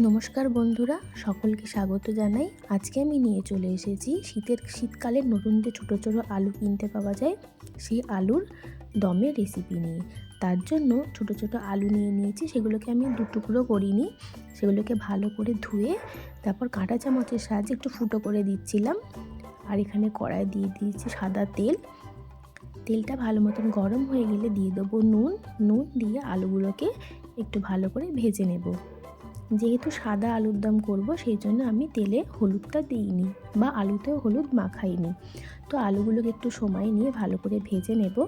নমস্কার বন্ধুরা, সকলকে স্বাগত জানাই। আজকে আমি নিয়ে চলে এসেছি শীতের, শীতকালের নতুন যে ছোটো ছোটো আলু কিনতে পাওয়া যায়, সেই আলুর দমের রেসিপি নিয়ে। তার জন্য ছোটো ছোটো আলু নিয়ে নিয়েছি, সেগুলোকে আমি দু টুকরো করিনি। সেগুলোকে ভালো করে ধুয়ে, তারপর কাঁটা চামচের সাহায্যে একটু ফুটো করে দিচ্ছিলাম। আর এখানে কড়াই দিয়ে দিয়েছি সাদা তেল। তেলটা ভালো মতন গরম হয়ে গেলে দিয়ে দেবো নুন। নুন দিয়ে আলুগুলোকে একটু ভালো করে ভেজে নেব। যেহেতু সাদা আলুর দম করব, সেই জন্য আমি তেলে হলুদটা দিইনি বা আলুতেও হলুদ মাখাইনি। তো আলুগুলোকে একটু সময় নিয়ে ভালো করে ভেজে নেব।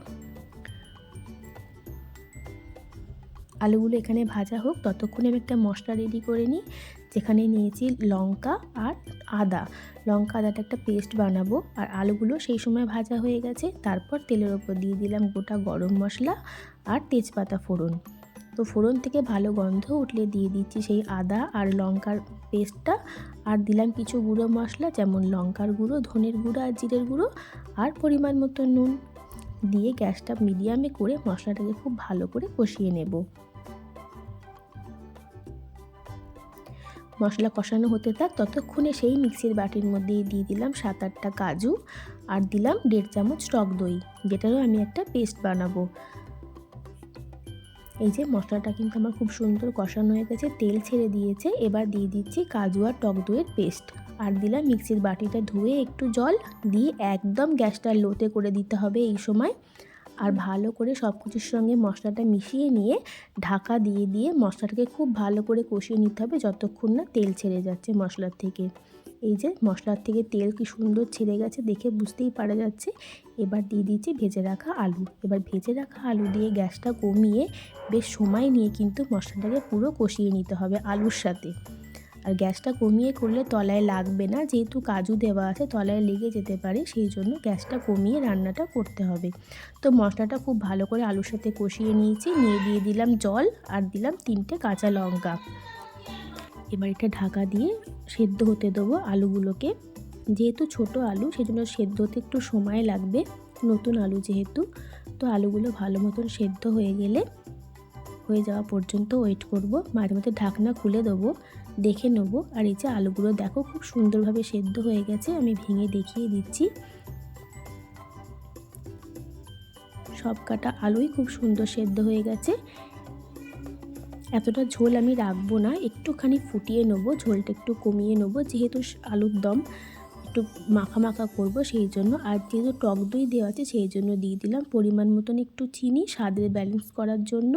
আলুগুলো এখানে ভাজা হোক, ততক্ষণে আমি একটা মশলা রেডি করে নিই, যেখানে নিয়েছি লঙ্কা আর আদা। লঙ্কা, আদাটা একটা পেস্ট বানাবো, আর আলুগুলো সেই সময় ভাজা হয়ে গেছে, তারপর তেলের ওপর দিয়ে দিলাম গোটা গরম মশলা আর তেজপাতা ফোড়ন। তো ফোড়ন থেকে ভালো গন্ধ উঠলে দিয়ে দিচ্ছি সেই আদা আর লঙ্কার পেস্টটা। আর দিলাম কিছু গুঁড়ো মশলা, যেমন লঙ্কার গুঁড়ো, ধনের গুঁড়ো আর জিরের গুঁড়ো আর পরিমাণ মতো নুন। দিয়ে গ্যাসটা মিডিয়ামে করে মশলাটাকে খুব ভালো করে কষিয়ে নেব। মশলা কষানো হতে থাক, ততক্ষণে সেই মিক্সির বাটির মধ্যেই দিয়ে দিলাম সাত আটটা কাজু। আর দিলাম দেড় চামচ টক দই, যেটারও আমি একটা পেস্ট বানাবো। এই যে মশলাটা কিন্তু আমার খুব সুন্দর কষানো হয়ে গেছে, তেল ছেড়ে দিয়েছে, এবার দিয়ে দিচ্ছি কাজু আর টক দইয়ের পেস্ট। আর দিলাম মিক্সির বাটিটা ধুয়ে একটু জল, দিয়ে একদম গ্যাসটা লোতে করে দিতে হবে এই সময়। আর ভালো করে সব কিছুর সঙ্গে মশলাটা মিশিয়ে নিয়ে ঢাকা দিয়ে দিয়ে মশলাটাকে খুব ভালো করে কষিয়ে নিতে হবে যতক্ষণ না তেল ছেড়ে যাচ্ছে মশলার থেকে। এই যে মশলার থেকে তেল কি সুন্দর ছেড়ে গেছে দেখে বুঝতেই পারা যাচ্ছে। এবার দিয়ে দিচ্ছি ভেজে রাখা আলু। এবার ভেজে রাখা আলু দিয়ে গ্যাসটা কমিয়ে বেশ সময় নিয়ে কিন্তু মশলাটাকে পুরো কষিয়ে নিতে হবে আলুর সাথে। আর গ্যাসটা কমিয়ে করলে তলায় লাগবে না, যেহেতু কাজু দেওয়া আছে, তলায় লেগে যেতে পারে, সেই জন্য গ্যাসটা কমিয়ে রান্নাটা করতে হবে। তো মশলাটা খুব ভালো করে আলুর সাথে কষিয়ে নিয়েছি, নিয়ে দিয়ে দিলাম জল আর দিলাম তিনটে কাঁচা লঙ্কা। এবার এটা ঢাকা দিয়ে সেদ্ধ হতে দেবো আলুগুলোকে। যেহেতু ছোট আলু, সেজন্য সেদ্ধ হতে একটু সময় লাগবে, নতুন আলু যেহেতু। তো আলুগুলো ভালো মতন সেদ্ধ হয়ে গেলে, হয়ে যাওয়া পর্যন্ত ওয়েট করব। মাঝে মধ্যে ঢাকনা খুলে দেবো, দেখে নেব। আর এই যে আলুগুলো দেখো খুব সুন্দরভাবে সেদ্ধ হয়ে গেছে, আমি ভেঙে দেখিয়ে দিচ্ছি। সব কাটা আলুই খুব সুন্দর সেদ্ধ হয়ে গেছে। এতটা ঝোল আমি রাখব না, একটুখানি ফুটিয়ে নেব, ঝোলটা একটু কমিয়ে নেব, যেহেতু আলুর দম একটু মাখা মাখা করব সেই জন্য। আর যেহেতু টক দই দেওয়া আছে সেই জন্য দিয়ে দিলাম পরিমাণ মতন একটু চিনি, স্বাদের ব্যালেন্স করার জন্য।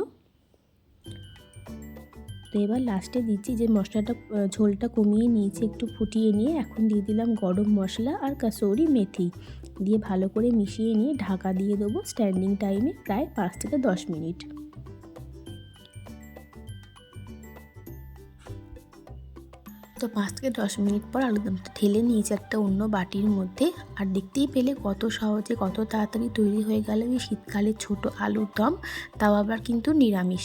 তো এবার লাস্টে দিচ্ছি যে মশলাটা ঝোলটা কমিয়ে নিয়েছি, একটু ফুটিয়ে নিয়ে এখন দিয়ে দিলাম গরম মশলা আর কাসৌরি মেথি। দিয়ে ভালো করে মিশিয়ে নিয়ে ঢাকা দিয়ে দেবো স্ট্যান্ডিং টাইমে প্রায় পাঁচ থেকে দশ মিনিট। তো পাঁচ থেকে দশ মিনিট পর আলুদমটা ঢেলে নিয়েছি একটা অন্য বাটির মধ্যে। আর দেখতেই পেলে কত সহজে কত তাড়াতাড়ি তৈরি হয়ে গেল এই শীতকালে ছোট আলুর দম, তাও আবার কিন্তু নিরামিষ।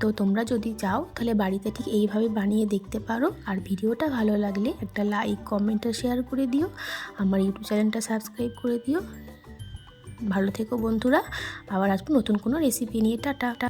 তো তোমরা যদি যাও তাহলে বাড়িতে ঠিক এইভাবে বানিয়ে দেখতে পারো। আর ভিডিওটা ভালো লাগলে একটা লাইক, কমেন্ট আর শেয়ার করে দিও। আমার ইউটিউব চ্যানেলটা সাবস্ক্রাইব করে দিও। ভালো থেকো বন্ধুরা। আবার আসব নতুন কোনো রেসিপি নিয়ে। টাটা।